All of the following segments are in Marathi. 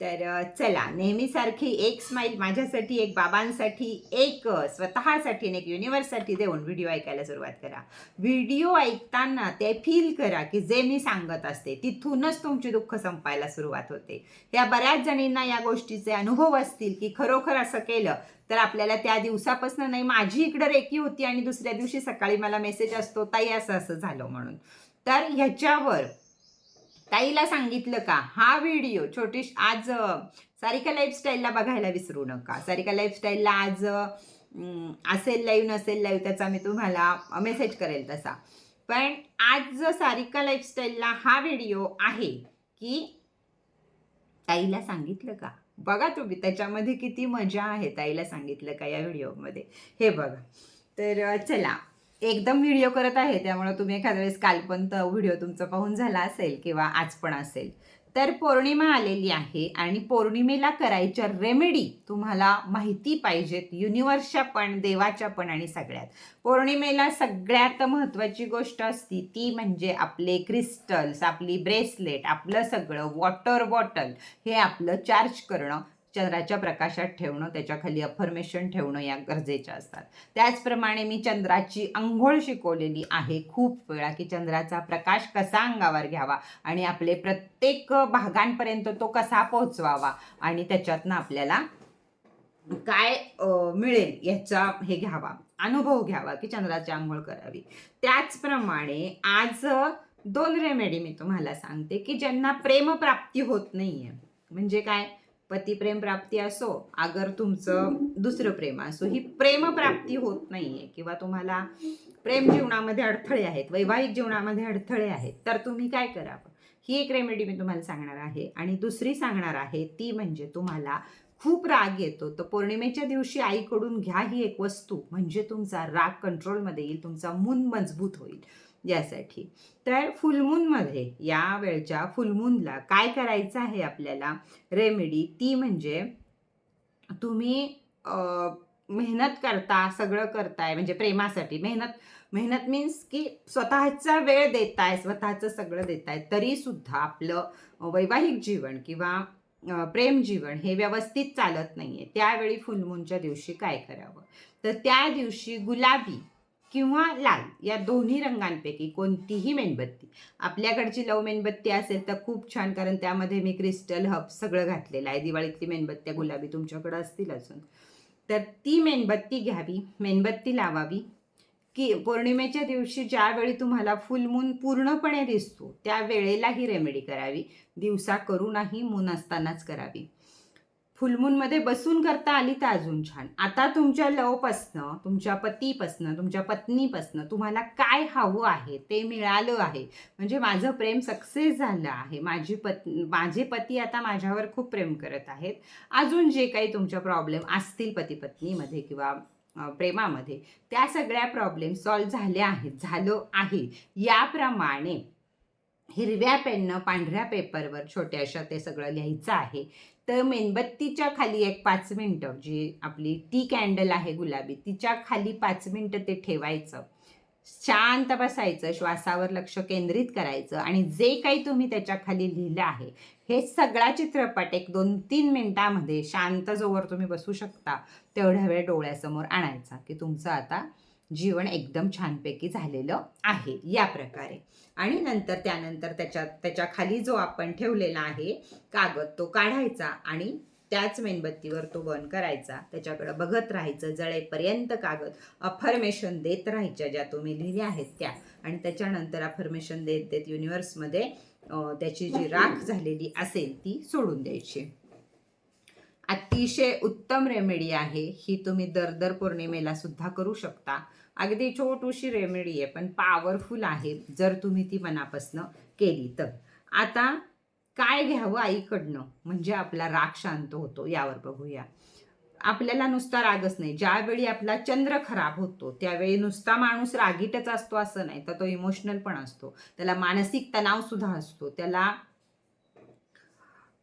तर चला नेहमीसारखी एक स्माईल माझ्यासाठी एक बाबांसाठी एक स्वतःसाठी आणि एक युनिवर्ससाठी देऊन व्हिडिओ ऐकायला सुरुवात करा. व्हिडिओ ऐकताना ते फील करा की जे मी सांगत असते तिथूनच तुमची दुःख संपायला सुरुवात होते. या बऱ्याच जणींना या गोष्टीचे अनुभव असतील की खरोखर असं केलं तर आपल्याला त्या दिवसापासून नाही माझी इकडं रेकी होती आणि दुसऱ्या दिवशी सकाळी मला मेसेज असतो ताई असं असं झालं म्हणून. तर ह्याच्यावर ताईला सांगितलं का हा व्हिडिओ छोटी आज सारिका लाईफस्टाईलला बघायला विसरू नका. सारिका लाईफस्टाईलला आज असेल लाईव्ह नसेल लाईव्ह त्याचा मी तुम्हाला मेसेज करेल तसा. पण आज जो सारिका लाईफस्टाईलला हा व्हिडिओ आहे की ताईला सांगितलं का? बघा तुम्ही त्याच्यामध्ये किती मजा आहे ताईला सांगितलं का या व्हिडिओमध्ये. हे बघा. तर चला. एकदम व्हिडिओ करत आहे त्यामुळे तुम्ही एखाद्या वेळेस काल व्हिडिओ तुमचा पाहून झाला असेल किंवा आज पण असेल. तर पौर्णिमा आलेली आहे आणि पौर्णिमेला करायच्या रेमेडी तुम्हाला माहिती पाहिजेत युनिवर्सच्या पण देवाच्या पण आणि सगळ्यात. पौर्णिमेला सगळ्यात महत्त्वाची गोष्ट असती ती म्हणजे आपले क्रिस्टल्स आपली ब्रेसलेट आपलं सगळं वॉटर बॉटल हे आपलं चार्ज करणं. चंद्राच्या प्रकाशात ठेवणं त्याच्याखाली अफर्मेशन ठेवणं या गरजेच्या असतात. त्याचप्रमाणे मी चंद्राची आंघोळ शिकवलेली आहे खूप वेळा की चंद्राचा प्रकाश कसा अंगावर घ्यावा आणि आपले प्रत्येक भागांपर्यंत तो कसा पोहोचवावा आणि त्याच्यातनं आपल्याला काय मिळेल याचा हे घ्यावा अनुभव घ्यावा की चंद्राची आंघोळ करावी. त्याचप्रमाणे आज दोन रेमेडी मी तुम्हाला सांगते की ज्यांना प्रेमप्राप्ती होत नाहीये. म्हणजे काय? पतिप्रेम प्राप्ती असो अगर तुमचं दुसरं प्रेम असो ही प्रेमप्राप्ती होत नाहीये किंवा तुम्हाला प्रेम जीवनामध्ये अडथळे आहेत वैवाहिक जीवनामध्ये अडथळे आहेत तर तुम्ही काय करावं? ही एक रेमेडी मी तुम्हाला सांगणार आहे. आणि दुसरी सांगणार आहे ती म्हणजे तुम्हाला खूप राग येतो. तर पौर्णिमेच्या दिवशी आईकडून घ्या ही एक वस्तू म्हणजे तुमचा राग कंट्रोलमध्ये येईल तुमचा मून मजबूत होईल. यासाठी. तर फुलमूनमध्ये या वेळच्या फुलमूनला काय करायचं आहे आपल्याला? रेमेडी ती म्हणजे तुम्ही मेहनत करता सगळं करताय म्हणजे प्रेमासाठी. मेहनत मेहनत मीन्स की स्वतःचा वेळ देताय स्वतःचं सगळं देताय तरी सुद्धा आपलं वैवाहिक जीवन किंवा प्रेम जीवन हे व्यवस्थित चालत नाहीये. त्यावेळी फुलमूनच्या दिवशी काय करावं? तर त्या दिवशी गुलाबी किंवा लाल या दोन्ही रंगांपैकी कोणतीही मेणबत्ती. आपल्याकडची लव मेणबत्ती असेल तर खूप छान कारण त्यामध्ये मी क्रिस्टल हब सगळं घातलेलं आहे. दिवाळीतली मेणबत्त्या गुलाबी तुमच्याकडं असतील अजून. तर ती मेणबत्ती घ्यावी मेणबत्ती लावावी. की पौर्णिमेच्या दिवशी ज्यावेळी तुम्हाला फुलमून पूर्णपणे दिसतो त्या वेळेला ही रेमेडी करावी. दिवसा करूनही मून असतानाच करावी. फुलमूनमध्ये बसून करता आली तर अजून छान. आता तुमच्या लवपासनं तुमच्या पतीपासनं तुमच्या पत्नीपासनं तुम्हाला काय हवं आहे ते मिळालं आहे. म्हणजे माझं प्रेम सक्सेस झालं आहे. माझी पत् माझे पती आता माझ्यावर खूप प्रेम करत आहेत. अजून जे काही तुमच्या प्रॉब्लेम असतील पती पत्नीमध्ये किंवा प्रेमामध्ये त्या सगळ्या प्रॉब्लेम सॉल्व झाल्या आहेत झालं आहे. याप्रमाणे हिरव्या पेननं पांढऱ्या पेपरवर छोट्याशा ते सगळं लिहायचं आहे. तर मेणबत्तीच्या खाली एक पाच मिनटं जी आपली टी कॅन्डल आहे गुलाबी तिच्या खाली पाच मिनटं ते ठेवायचं. शांत बसायचं श्वासावर लक्ष केंद्रित करायचं आणि जे काही तुम्ही त्याच्याखाली लिहिलं आहे हे सगळा चित्रपट एक दोन तीन मिनटामध्ये शांत जोवर तुम्ही बसू शकता तेवढ्या वेळ डोळ्यासमोर आणायचा की तुमचं आता जीवन एकदम छानपैकी झालेलं आहे या प्रकारे. आणि नंतर त्यानंतर त्याच्या त्याच्याखाली जो आपण ठेवलेला आहे कागद तो काढायचा आणि त्याच मेणबत्तीवर तो बर्न करायचा. त्याच्याकडं बघत राहायचं जळेपर्यंत कागद अफर्मेशन देत राहायच्या ज्या तुम्ही लिहिल्या आहेत त्या. आणि त्याच्यानंतर अफर्मेशन देत देत युनिवर्समध्ये त्याची जी राख झालेली असेल ती सोडून द्यायची. अतिशय उत्तम रेमेडी आहे. ही तुम्ही दर दर पौर्णिमेला सुद्धा करू शकता. अगदी छोटूशी रेमेडी आहे पण पॉवरफुल आहे जर तुम्ही ती मनापासनं केली तर. आता काय घ्यावं आईकडनं? म्हणजे आपला राग शांत होतो यावर बघूया. आपल्याला नुसता रागच नाही. ज्यावेळी आपला चंद्र खराब होतो त्यावेळी नुसता माणूस रागीटच असतो असं नाही तर तो इमोशनल पण असतो. त्याला मानसिक तणावसुद्धा असतो. त्याला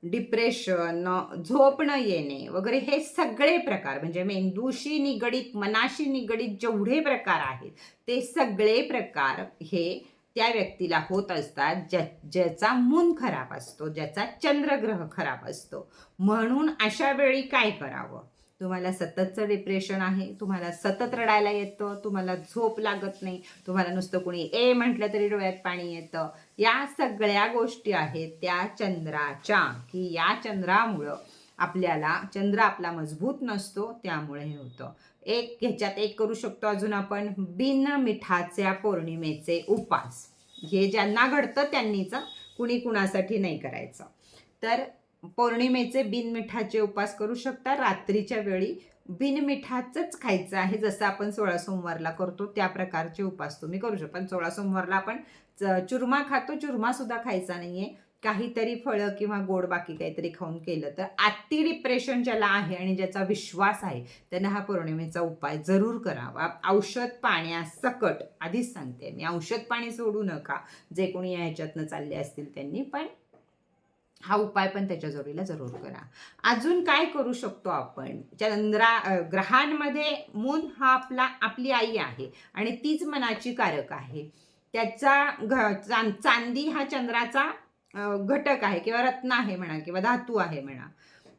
डिप्रेशन झोप न येणे वगैरे हे सगळे प्रकार म्हणजे मेंदूशी निगडीत मनाशी निगडीत जेवढे प्रकार आहेत ते सगळे प्रकार हे त्या व्यक्तीला होत असतात ज्या ज्याचा मून खराब असतो ज्याचा चंद्रग्रह खराब असतो. म्हणून अशा वेळी काय करावं? तुम्हाला सततचं डिप्रेशन आहे तुम्हाला सतत रडायला येतं तुम्हाला झोप लागत नाही तुम्हाला नुसतं कोणी ए म्हटलं तरी डोळ्यात पाणी येतं. या सगळ्या गोष्टी आहेत त्या चंद्राच्या की या चंद्रामुळं आपल्याला चंद्र आपला मजबूत नसतो त्यामुळे हे होतं. एक ह्याच्यात एक करू शकतो अजून आपण बिन मिठाच्या पौर्णिमेचे उपास. हे ज्यांना घडतं त्यांनीच कुणी कुणासाठी नाही करायचं. तर पौर्णिमेचे बिनमिठाचे उपास करू शकता. रात्रीच्या वेळी बिनमिठाचंच खायचं आहे जसं आपण सोळा सोमवारला करतो त्या प्रकारचे उपास तुम्ही करू शकता. पण सोळा सोमवारला आपण चुरमा खातो चुरमासुद्धा खायचा खायचा नाहीये. काहीतरी फळं किंवा गोड बाकी काहीतरी खाऊन केलं तर अति डिप्रेशन ज्याला आहे आणि ज्याचा विश्वास आहे त्यांना हा पौर्णिमेचा उपाय जरूर करावा. औषध पाण्यासकट आधीच सांगते मी. औषध पाणी सोडू नका. जे कोणी ह्याच्यातनं चालले असतील त्यांनी पण हा उपाय पण त्याच्या जोडीला जरूर करा. अजून काय करू शकतो आपण? चंद्रा ग्रहांमध्ये मून हा आपला आपली आई आहे आणि तीच मनाची कारक आहे. त्याचा घ चां- चांदी हा चंद्राचा घटक आहे किंवा रत्न आहे म्हणा किंवा धातू आहे म्हणा.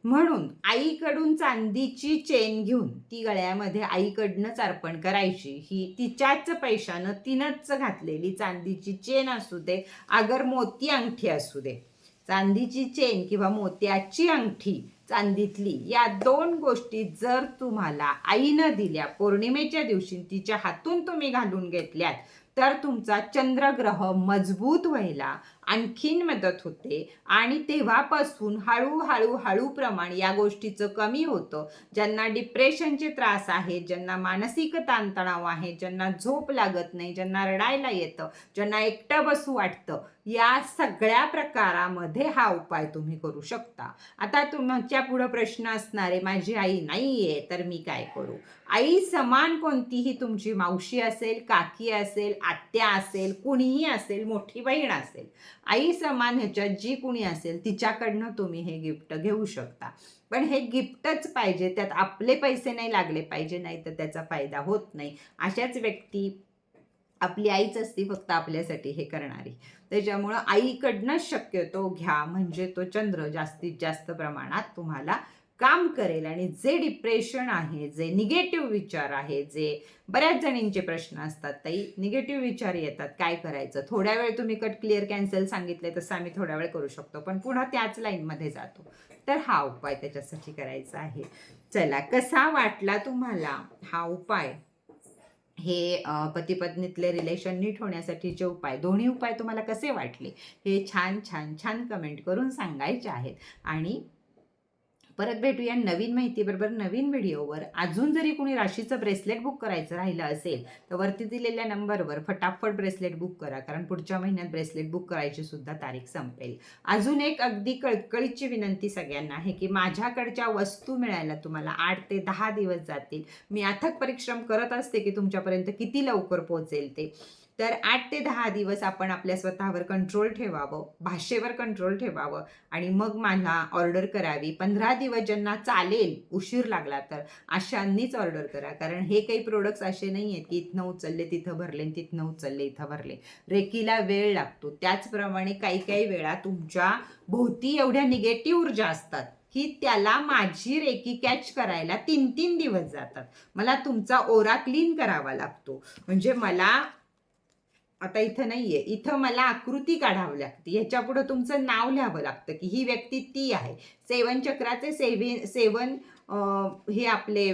म्हणून आईकडून चांदीची चेन घेऊन ती गळ्यामध्ये आईकडनंच अर्पण करायची. ही तिच्याच पैशानं तिनंच घातलेली चांदीची चेन असू दे अगर मोती अंगठी असू दे. चांदीची चेन किंवा मोत्याची अंगठी चांदीतली या दोन गोष्टी जर तुम्हाला आईनं दिल्या पौर्णिमेच्या दिवशी तिच्या हातून तुम्ही घालून घेतल्यात तर तुमचा चंद्रग्रह मजबूत व्हायला आणखीन मदत होते. आणि तेव्हापासून हळूहळू हळू प्रमाण या गोष्टीचं कमी होतं. ज्यांना डिप्रेशनचे त्रास आहेत ज्यांना मानसिक ताणतणाव आहे ज्यांना झोप लागत नाही ज्यांना रडायला येतं ज्यांना एकटं बसू वाटतं या सगळ्या प्रकारामध्ये हा उपाय तुम्ही करू शकता. आता तुमच्या पुढं प्रश्न असणारे माझी आई नाही आहे तर मी काय करू? आई समान कोणतीही तुमची मावशी असेल काकी असेल आत्या असेल कुणीही असेल मोठी बहीण असेल आई समान ह्याच्यात जी कुणी असेल तिच्याकडनं तुम्ही हे गिफ्ट घेऊ शकता. पण हे गिफ्टच पाहिजे त्यात आपले पैसे नाही लागले पाहिजे नाही तर त्याचा फायदा होत नाही. अशाच व्यक्ती आपली आईच असती फक्त आपल्यासाठी हे करणारी. त्याच्यामुळं आईकडनंच शक्यतो घ्या म्हणजे तो चंद्र जास्तीत जास्त प्रमाणात तुम्हाला काम करेल आणि जे डिप्रेशन आहे जे निगेटिव्ह विचार आहे जे बऱ्याच जणींचे प्रश्न असतात ताई निगेटिव्ह विचार येतात. काय करायचं? थोड्या वेळ तुम्ही कट क्लिअर कॅन्सल सांगितले तसं आम्ही थोड्या वेळ करू शकतो. पण पुन्हा त्याच लाईनमध्ये जातो. तर हा उपाय त्याच्यासाठी करायचा आहे. चला कसा वाटला तुम्हाला हा उपाय? हे पतीपत्नीतले रिलेशन नीट होण्यासाठीचे उपाय दोन्ही उपाय तुम्हाला कसे वाटले? हे छान छान छान कमेंट करून सांगायचे आहेत. आणि परत भेटूया नवीन माहितीबरोबर नवीन व्हिडिओवर. अजून जरी कोणी राशीचं ब्रेसलेट बुक करायचं राहिलं असेल तर वरती दिलेल्या नंबरवर फटाफट ब्रेसलेट बुक करा कारण पुढच्या महिन्यात ब्रेसलेट बुक करायची सुद्धा तारीख संपेल. अजून एक अगदी कळकळीची विनंती सगळ्यांना आहे की माझ्याकडच्या वस्तू मिळायला तुम्हाला आठ ते दहा दिवस जातील. मी अथक परिश्रम करत असते की तुमच्यापर्यंत किती लवकर पोहोचेल ते. तर आठ ते दहा दिवस आपण आपल्या स्वतःवर कंट्रोल ठेवावं भाषेवर कंट्रोल ठेवावं आणि मग मला ऑर्डर करावी. पंधरा दिवस ज्यांना चालेल उशीर लागला तर अशांनीच ऑर्डर करा. कारण हे काही प्रोडक्ट्स असे नाही आहेत की इथनं उचलले तिथं भरले आणि तिथनं उचलले इथं भरले. रेकीला वेळ लागतो. त्याचप्रमाणे काही काही वेळा तुमच्या भोवती एवढ्या निगेटिव्ह ऊर्जा असतात. की त्याला माझी रेकी कॅच करायला तीन तीन दिवस जातात. मला तुमचा ओरा क्लीन करावा लागतो. म्हणजे मला आता इथं नाही आहे इथं मला आकृती काढावी लागते. ह्याच्यापुढं तुमचं नाव लिहावं लागतं की ही व्यक्ती ती आहे. सेवन चक्राचे सेवे सेवन हे आपले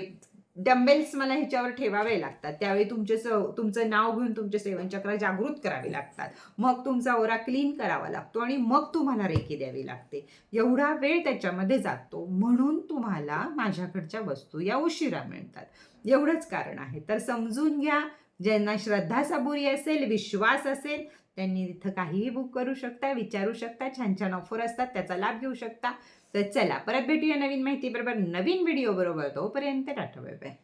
डंबेल्स मला ह्याच्यावर ठेवावे लागतात. त्यावेळी तुमचे स तुमचं नाव घेऊन तुमचे सेवनचक्र जागृत करावे लागतात. मग तुमचा ओरा क्लीन करावा लागतो आणि मग तुम्हाला रेखी द्यावी लागते. एवढा वेळ त्याच्यामध्ये जातो. म्हणून तुम्हाला माझ्याकडच्या वस्तू या उशिरा मिळतात. एवढंच कारण आहे. तर समजून घ्या ज्यांना श्रद्धा सबुरी असेल विश्वास असेल त्यांनी तिथं काहीही बुक करू शकता विचारू शकता छान छान ऑफर असतात त्याचा लाभ घेऊ शकता. तर चला परत भेटूया नवीन माहिती बरोबर नवीन व्हिडिओ बरोबर. तोपर्यंत टाटा बाय बाय